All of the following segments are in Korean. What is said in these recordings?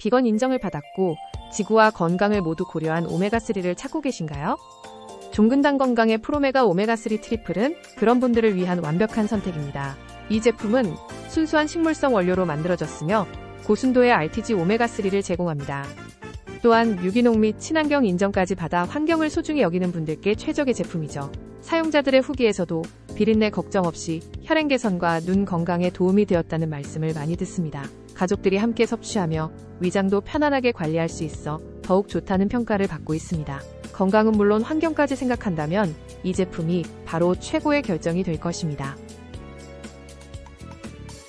비건 인정을 받았고 지구와 건강을 모두 고려한 오메가3를 찾고 계신가요? 종근당 건강의 프로메가 오메가3 트리플은 그런 분들을 위한 완벽한 선택입니다. 이 제품은 순수한 식물성 원료로 만들어졌으며 고순도의 RTG 오메가3를 제공합니다. 또한 유기농 및 친환경 인정까지 받아 환경을 소중히 여기는 분들께 최적의 제품이죠. 사용자들의 후기에서도 비린내 걱정 없이 혈행 개선과 눈 건강에 도움이 되었다는 말씀을 많이 듣습니다. 가족들이 함께 섭취하며 위장도 편안하게 관리할 수 있어 더욱 좋다는 평가를 받고 있습니다. 건강은 물론 환경까지 생각한다면 이 제품이 바로 최고의 결정이 될 것입니다.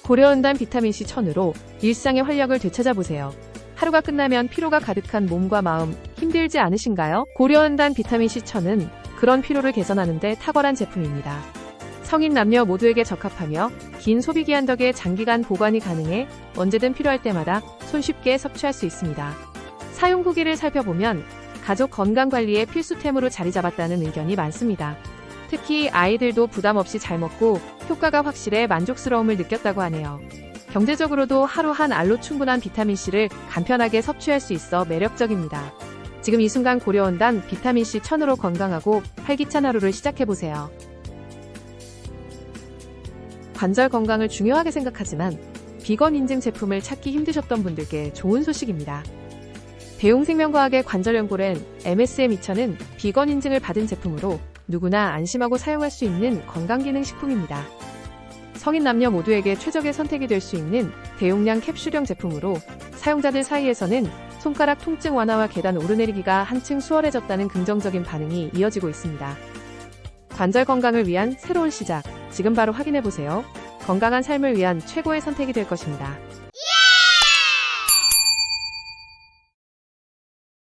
고려은단 비타민C 천으로 일상의 활력을 되찾아보세요. 하루가 끝나면 피로가 가득한 몸과 마음 힘들지 않으신가요? 고려은단 비타민C 천은 그런 피로를 개선하는데 탁월한 제품입니다. 성인 남녀 모두에게 적합하며 긴 소비 기한 덕에 장기간 보관이 가능해 언제든 필요할 때마다 손쉽게 섭취할 수 있습니다. 사용 후기를 살펴보면 가족 건강 관리에 필수템으로 자리 잡았다는 의견이 많습니다. 특히 아이들도 부담 없이 잘 먹고 효과가 확실해 만족스러움을 느꼈다고 하네요. 경제적으로도 하루 한 알로 충분한 비타민C를 간편하게 섭취할 수 있어 매력적입니다. 지금 이 순간 고려온단 비타민C 천으로 건강하고 활기찬 하루를 시작해보세요. 관절 건강을 중요하게 생각하지만 비건 인증 제품을 찾기 힘드셨던 분들께 좋은 소식입니다. 대웅생명과학의 관절 연골엔 MSM 2000은 비건 인증을 받은 제품으로 누구나 안심하고 사용할 수 있는 건강기능식품입니다. 성인 남녀 모두에게 최적의 선택이 될 수 있는 대용량 캡슐형 제품으로 사용자들 사이에서는 손가락 통증 완화와 계단 오르내리기가 한층 수월해졌다는 긍정적인 반응이 이어지고 있습니다. 관절 건강을 위한 새로운 시작, 지금 바로 확인해 보세요. 건강한 삶을 위한 최고의 선택이 될 것입니다.